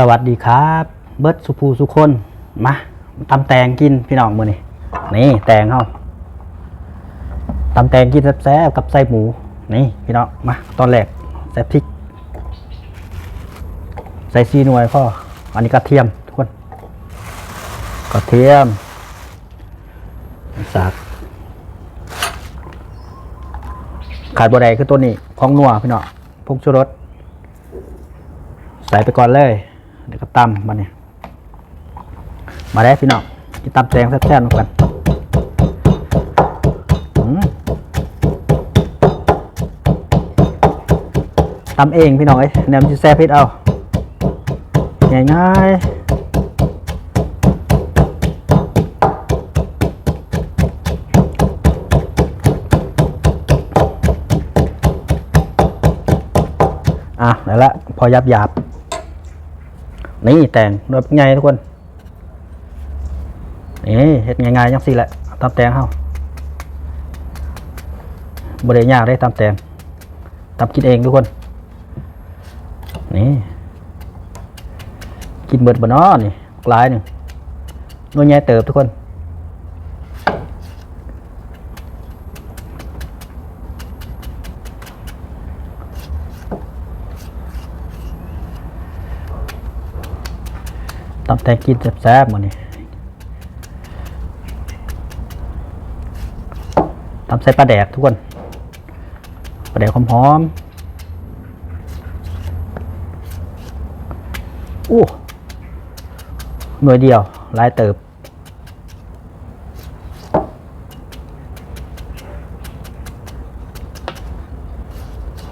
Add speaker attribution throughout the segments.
Speaker 1: สวัสดีครับ เบิร์ดสุภูสุคนมาตำแตงกินพี่น้องมือนี่นี่แตงเฮาตำแตงกินแซ่บกับไส้หมูนี่พี่น้องมาตอนแรกใส่พริก ใส่ซีนวยพ่ออันนี้กระเทียมทุกคนกระเทียมสักขาดบะไดคือตัวนี้ของนัวพี่น้องพงชูรสใส่ไปก่อนเลย เดี๋ยวก็ตำมาเนี่ยมาได้พี่น้องกินตำแตงแซ่บๆกันตำเองพี่น้องเอ้แนมจะแซ่บพิษเอาง่ายๆอะแล้วละพอยับหยาบ นี่แต่งโดยไงทุกคนนี่เห็ดง่ายๆยังสี่แหละตำแตงเฮาบ่ได้ยากได้ตำแตงตำกินเองทุกคน นี่ กินเบิดบ่น้อนี่กลายหนึ่งน้อยใหญ่เติบทุกคน ตำแตงกินแซ่บๆมื้อนี้ตำใส่ปลาแดกทุกคนปลาแดกหอมๆอู้หน่วยเดียวลายเติบ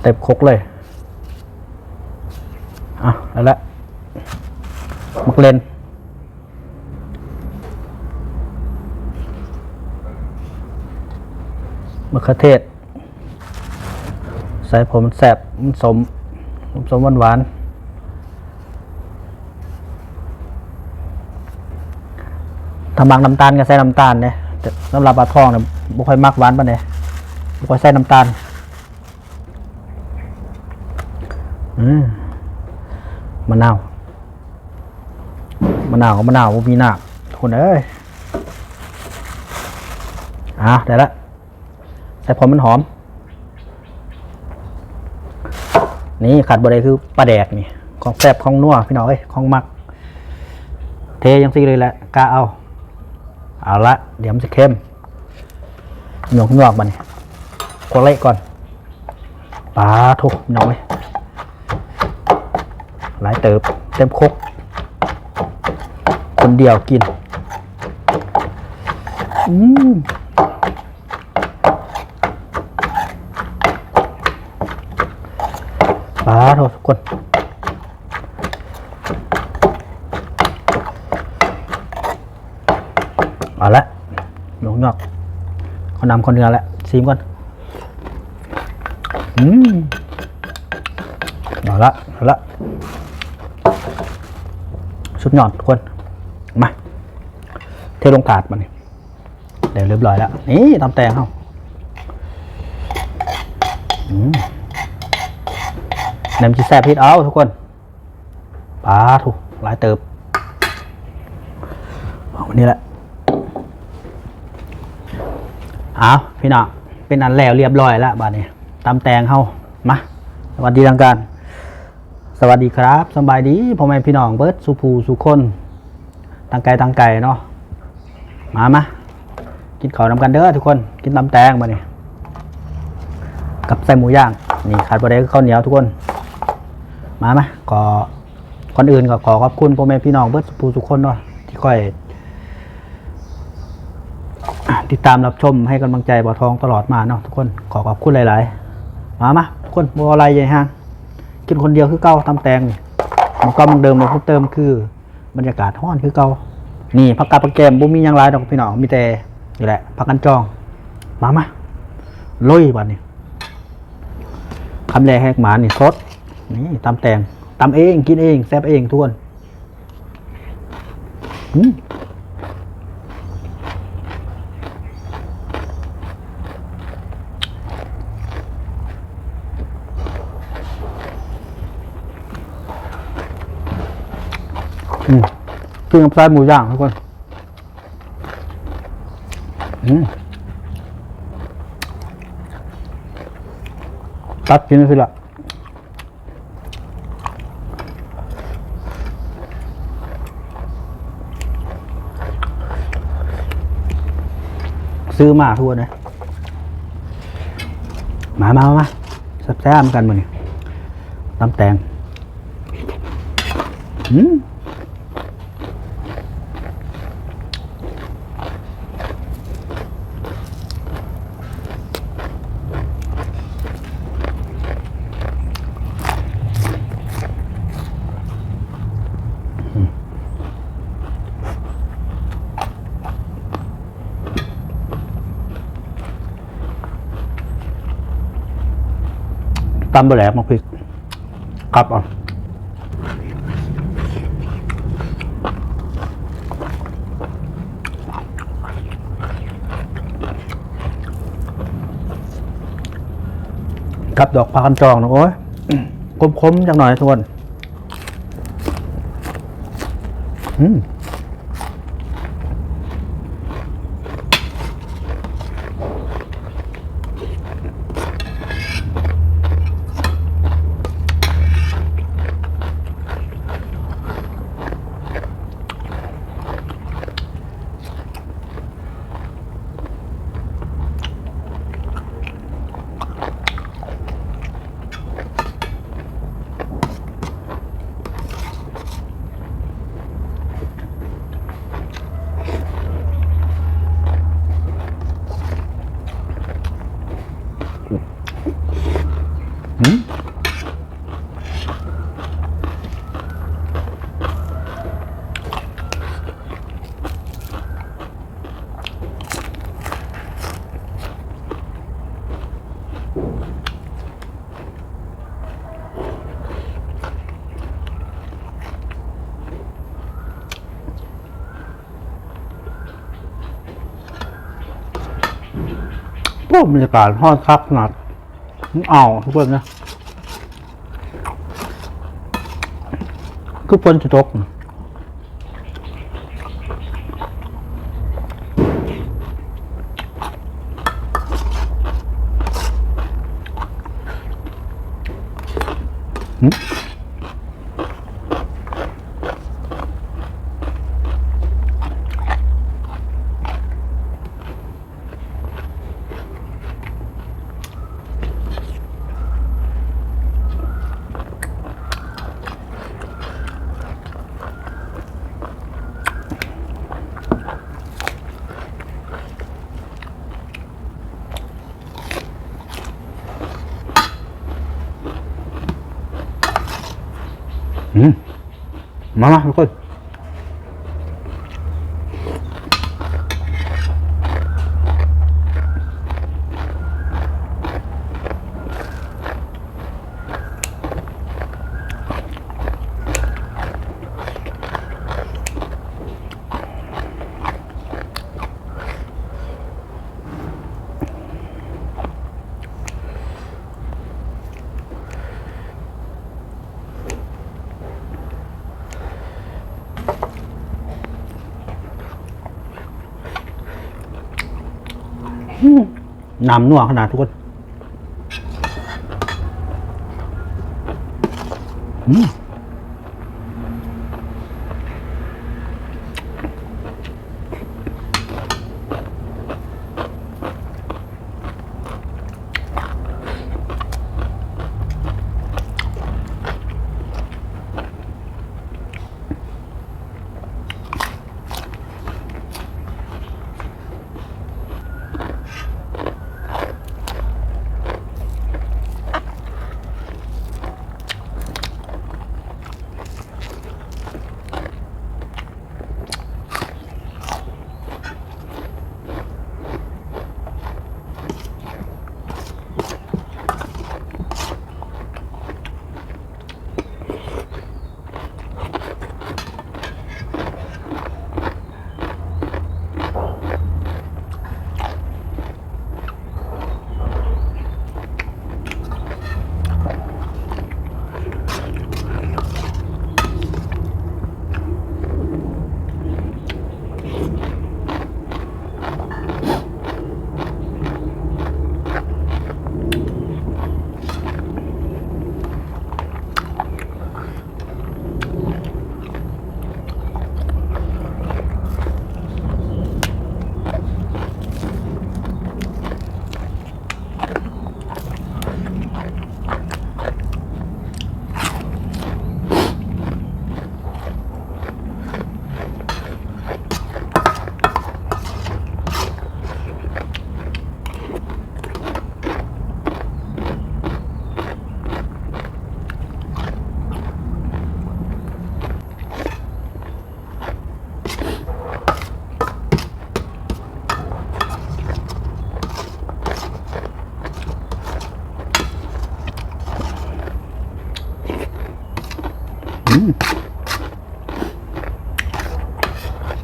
Speaker 1: เต็มคกเลย อะ แล้วละ กเลนมะเขือเทศ ใส่ผมแสบมันสมสมหวานหวานๆถ้าบางน้ำตาลก็ใส่น้ำตาลเนี่ยสำหรับปลาทองเนี่ยบ่ค่อยมักหวานปานใดบ่ค่อยใส่น้ำตาลอืมมะนาว มะนาวมะนาวมีน้ำทุกคนเอ้ยอะได้ละใส่ผมมันหอม นี่ขาดบดได้คือปลาแดกนี่ ของแซ่บของนัวพี่น้องเอ้ยของมัก เทยังซีเลยแหละกล้าเอา เอาละ เดี๋ยวมันจะเข้มหยอกหยอกมันคนเละก่อนปลาทุกน้องเอ้ยหลายเติบเต็มครก คนเดียวกิน อืมปลาโททุกคนเอาละหยกหยอกเขานำคนเนื้อละซีมก่อน อืมเอาละเอาละสุดยอดทุกคน มา เทลงถาดมานี่เดี๋ยวเรียบร้อยแล้ว นี่ตำแตงเขาน้ำจีแซ่บพิษเอาทุกคนปลาถูกหลายเติบเอาวันนี้แหละเอาพี่น้องเป็นอันแล้วเรียบร้อยแล้วบ้านนี้ตำแตงเฮามาสวัสดีทางการ สวัสดีครับสบายดีพ่อแม่พี่น้องเบิร์ดสุภูสุคน ทางไกลทางไกลเนาะมามากินข้าวนำกันเด้อทุกคนกินตำแตงมาเนี่ยกับใส่หมูย่างนี่ขาดประเด็นข้าวเหนียวทุกคน มาไหมขอก่อนอื่นก็ขอขอบคุณพ่อแม่พี่น้องเบิร์ดสุภูสุคนเนาะที่ค่อย ติดตามรับชมให้กำลังใจบ่อทองตลอดมาเนาะทุกคนขอขอบคุณหลาย ๆ มามาทุกคนบัวอะไรใหญ่ฮะกินคนเดียวคือเก่าตำแตงมันก็มันเดิมเลยเพิ่มเติมคือ บรรยากาศห้อนคือเก่านี่พักกาดผักแกมบุมียังไรดอกพี่น้องมีแต่นี่แหละพักกันจอง มามาลุยบัดนี้คำแรกแหกหมานี่สดนี่ตำแตงตำเองกินเองแซ่บเองทุกคนอืม อืม กินกับไส้หมูย่างทุกคนตัดกินสิละซื้อมาทุกคนะมามามาแซ่บๆกันมาเนี่ตำแตงอืม ตำบะแหลกมาพริกกลับเอะกับดอกพากันจองนะโอ้ยคมๆจังหน่อยทุกคนอืม อ้บรรยากาศทอดครับขนาดอ่าวทุกคนนะคือฝนจะตกอืม มา น้ำนัวขนาดทุกคน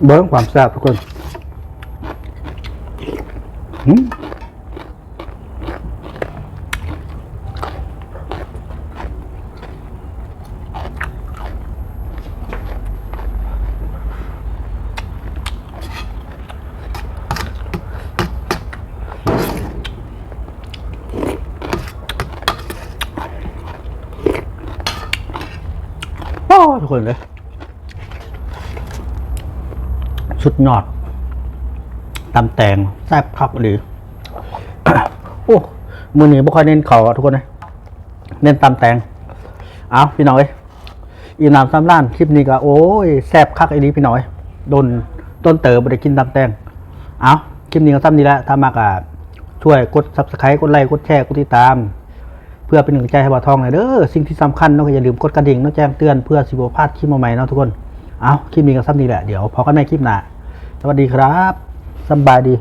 Speaker 1: เบิ้งความแซ่บทุกคน คนเลย สุดยอดตำแตงแซ่บคักหรือโอ้มือหนี้บ่ค่อยเน้นเขาทุกคนนะเน้นตำแตงเอาพี่น้อยอีน้ำซ้ำล้านคลิปนี้ก็โอ้ยแซ่บคักไอ้นี้พี่น้อยโดนต้นเต๋อบ่ได้กินตำแตงเอาคลิปนี้ก็ซ้ำนี้แหละถ้ามากอะช่วยกด subscribe กดไลค์กดแชร์กดติดตาม พื่อเป็นกำลังใจให้บ่าวทองเลยเด้อสิ่งที่สำคัญเนาะก็อย่าลืมกดกระดิ่งเนาะแจ้งเตือนเพื่อสิบ่พลาดคลิปใหม่ๆเนาะทุกคนเอาคลิปนี้ก็ซ้ำนี้แหละเดี๋ยวพอกันในคลิปหน้าสวัสดีครับสบายดี